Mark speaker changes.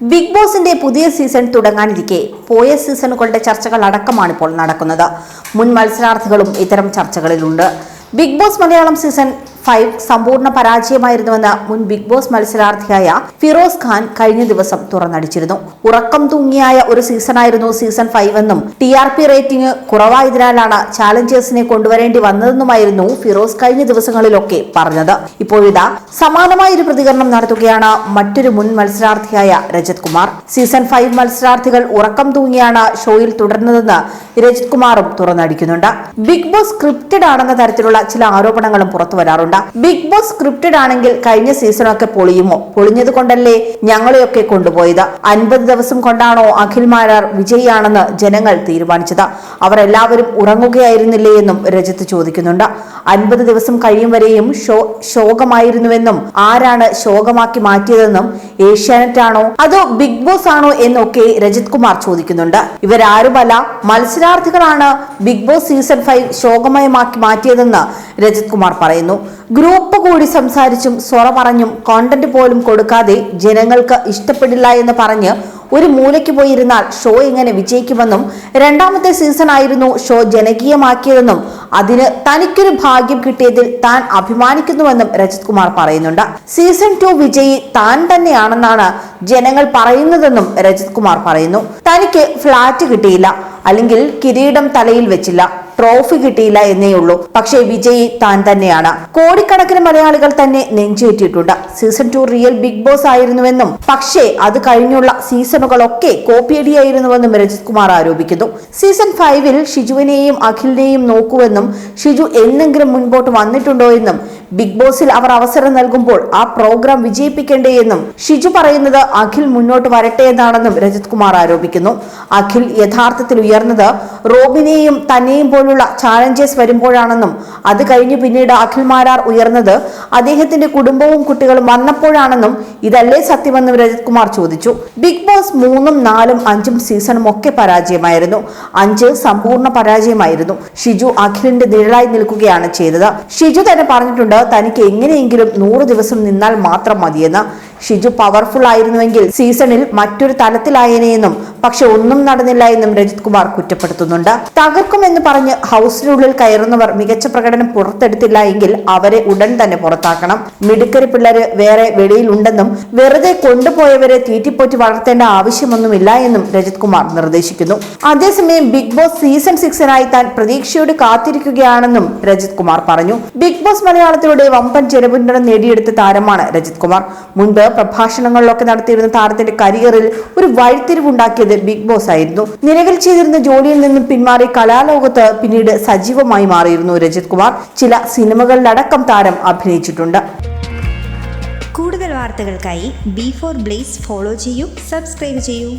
Speaker 1: Big ബോസിന്റെ പുതിയ season തുടങ്ങാനിരിക്കെ പോയ സീസണുകളുടെ ചർച്ചകൾ അടക്കമാണ് ഇപ്പോൾ നടക്കുന്നത്. മുൻ മത്സരാർത്ഥികളും ഇത്തരം ചർച്ചകളിലുണ്ട്. Big Boss Malayalam season five സമ്പൂർണ പരാജയമായിരുന്നുവെന്ന് മുൻ ബിഗ് ബോസ് മത്സരാർത്ഥിയായ ഫിറോസ് ഖാൻ കഴിഞ്ഞ ദിവസം തുറന്നടിച്ചിരുന്നു. ഉറക്കം തൂങ്ങിയായ ഒരു സീസണായിരുന്നു സീസൺ ഫൈവ് എന്നും ടി ആർ പി റേറ്റിംഗ് കുറവായതിനാലാണ് ചാലഞ്ചേഴ്സിനെ കൊണ്ടുവരേണ്ടി വന്നതെന്നുമായിരുന്നു ഫിറോസ് കഴിഞ്ഞ ദിവസങ്ങളിലൊക്കെ പറഞ്ഞത്. ഇപ്പോഴിതാ സമാനമായ ഒരു പ്രതികരണം നടത്തുകയാണ് മറ്റൊരു മുൻ മത്സരാർത്ഥിയായ രജത് കുമാർ. സീസൺ ഫൈവ് മത്സരാർത്ഥികൾ ഉറക്കം തൂങ്ങിയാണ് ഷോയിൽ തുടർന്നതെന്ന് രജത് കുമാറും തുറന്നടിക്കുന്നുണ്ട്. ബിഗ് ബോസ് സ്ക്രിപ്റ്റഡ് ആണെന്ന തരത്തിലുള്ള ചില ആരോപണങ്ങളും പുറത്തു വരാറുണ്ട്. ബിഗ് ബോസ് സ്ക്രിപ്റ്റഡ് ആണെങ്കിൽ കഴിഞ്ഞ സീസണൊക്കെ പൊളിയുമോ? പൊളിഞ്ഞത് കൊണ്ടല്ലേ ഞങ്ങളെയൊക്കെ കൊണ്ടുപോയത്? അൻപത് ദിവസം കൊണ്ടാണോ അഖിൽ മാരാർ വിജയിയാണെന്ന് ജനങ്ങൾ തീരുമാനിച്ചത്? അവർ എല്ലാവരും ഉറങ്ങുകയായിരുന്നില്ലേ എന്നും രജത്ത് ചോദിക്കുന്നുണ്ട്. അൻപത് ദിവസം കഴിയും വരെയും ഷോ ശോകമായിരുന്നുവെന്നും ആരാണ് ശോകമാക്കി മാറ്റിയതെന്നും ഏഷ്യാനെറ്റ് ആണോ? അതോ ബിഗ് ബോസ് ആണോ എന്നൊക്കെ രജത് കുമാർ ചോദിക്കുന്നുണ്ട്. ഇവരാരുമല്ല മത്സരാർത്ഥികളാണ് ബിഗ് ബോസ് സീസൺ ഫൈവ് ശോകമയമാക്കി മാറ്റിയതെന്ന് രജത് കുമാർ പറയുന്നു. ഗ്രൂപ്പ് കൂടി സംസാരിച്ചും സ്വറ പറഞ്ഞും കോണ്ടന്റ് പോലും കൊടുക്കാതെ ജനങ്ങൾക്ക് ഇഷ്ടപ്പെടില്ല എന്ന് പറഞ്ഞ് ഒരു മൂലയ്ക്ക് പോയിരുന്നാൽ ഷോ എങ്ങനെ വിജയിക്കുമെന്നും രണ്ടാമത്തെ സീസൺ ആയിരുന്നു ഷോ ജനകീയമാക്കിയതെന്നും അതിന് തനിക്കൊരു ഭാഗ്യം കിട്ടിയതിൽ താൻ അഭിമാനിക്കുന്നുവെന്നും രജത് കുമാർ പറയുന്നുണ്ട്. സീസൺ ടു വിജയി താൻ തന്നെയാണെന്നാണ് ജനങ്ങൾ പറയുന്നതെന്നും രജത് കുമാർ പറയുന്നു. തനിക്ക് ഫ്ലാറ്റ് കിട്ടിയില്ല അല്ലെങ്കിൽ കിരീടം തലയിൽ വെച്ചില്ല. ട്രോഫി കിട്ടിയില്ല എന്നേ ഉള്ളൂ. പക്ഷേ വിജയി താൻ തന്നെയാണ്. കോടിക്കണക്കിന് മലയാളികൾ തന്നെ നെഞ്ചേറ്റിയിട്ടുണ്ട്. Season two real Bigg Boss ആയിരുന്നുവെന്നും പക്ഷേ അത് കഴിഞ്ഞുള്ള സീസണുകളൊക്കെ കോപ്പിയടിയായിരുന്നുവെന്നും രജിത് കുമാർ ആരോപിക്കുന്നു. സീസൺ ഫൈവിൽ ഷിജുവിനെയും അഖിലിനെയും നോക്കുവെന്നും ഷിജു എന്നെങ്കിലും മുൻപോട്ട് വന്നിട്ടുണ്ടോ എന്നും ബിഗ് ബോസിൽ അവർ അവസരം നൽകുമ്പോൾ ആ പ്രോഗ്രാം വിജയിപ്പിക്കേണ്ടേ എന്നും ഷിജു പറയുന്നത് അഖിൽ മുന്നോട്ട് വരട്ടെ എന്നാണെന്നും രജത് കുമാർ ആരോപിക്കുന്നു. അഖിൽ യഥാർത്ഥത്തിൽ ഉയർന്നത് റോബിനെയും തന്നെയും പോലുള്ള ചാലഞ്ചേഴ്സ് വരുമ്പോഴാണെന്നും അത് കഴിഞ്ഞ് പിന്നീട് അഖിൽ മാരാർ ഉയർന്നത് അദ്ദേഹത്തിന്റെ കുടുംബവും കുട്ടികളും വന്നപ്പോഴാണെന്നും ഇതല്ലേ സത്യമെന്നും രജത് കുമാർ ചോദിച്ചു. ബിഗ് ബോസ് മൂന്നും നാലും അഞ്ചും സീസണും ഒക്കെ പരാജയമായിരുന്നു. അഞ്ച് സമ്പൂർണ പരാജയമായിരുന്നു. ഷിജു അഖിലിന്റെ നിഴലായി നിൽക്കുകയാണ് ചെയ്തത്. ഷിജു തന്നെ പറഞ്ഞിട്ടുണ്ട് തനിക്ക് എങ്ങനെയെങ്കിലും നൂറ് ദിവസം നിന്നാൽ മാത്രം മതിയെന്ന് ഷിജു പവർഫുൾ ആയിരുന്നുവെങ്കിൽ സീസണിൽ മറ്റൊരു തലത്തിലായേനെയെന്നും പക്ഷെ ഒന്നും നടന്നില്ല എന്നും രജിത് കുമാർ കുറ്റപ്പെടുത്തുന്നുണ്ട്. തകർക്കുമെന്ന് പറഞ്ഞ് ഹൗസിനുള്ളിൽ കയറുന്നവർ മികച്ച പ്രകടനം പുറത്തെടുത്തില്ല എങ്കിൽ അവരെ ഉടൻ തന്നെ പുറത്താക്കണം. മിടുക്കരി പിള്ളേര് വേറെ വെളിയിലുണ്ടെന്നും വെറുതെ കൊണ്ടുപോയവരെ തീറ്റിപ്പോറ്റി വളർത്തേണ്ട ആവശ്യമൊന്നുമില്ല എന്നും രജിത് കുമാർ നിർദ്ദേശിക്കുന്നു. അതേസമയം ബിഗ് ബോസ് സീസൺ സിക്സിനായി താൻ പ്രതീക്ഷയോട് കാത്തിരിക്കുകയാണെന്നും രജിത് കുമാർ പറഞ്ഞു. ബിഗ് ബോസ് മലയാളത്തിലൂടെ വമ്പൻ ജനപിന്തുണ നേടിയെടുത്ത താരമാണ് രജിത് കുമാർ. മുൻപ് പ്രഭാഷണങ്ങളിലൊക്കെ നടത്തിയിരുന്ന താരത്തിന്റെ കരിയറിൽ ഒരു വഴിത്തിരിവുണ്ടാക്കിയത് ബിഗ് ബോസ് ആയിരുന്നു. നിലവിൽ ചെയ്തിരുന്ന ജോലിയിൽ നിന്നും പിന്മാറി കലാലോകത്ത് പിന്നീട് സജീവമായി മാറിയിരുന്നു രജിത് കുമാർ. ചില സിനിമകളിലടക്കം താരം അഭിനയിച്ചിട്ടുണ്ട്.
Speaker 2: കൂടുതൽ വാർത്തകൾക്കായി ബി ഫോർ ബ്ലേസ് ഫോളോ ചെയ്യൂ സബ്സ്ക്രൈബ് ചെയ്യൂ.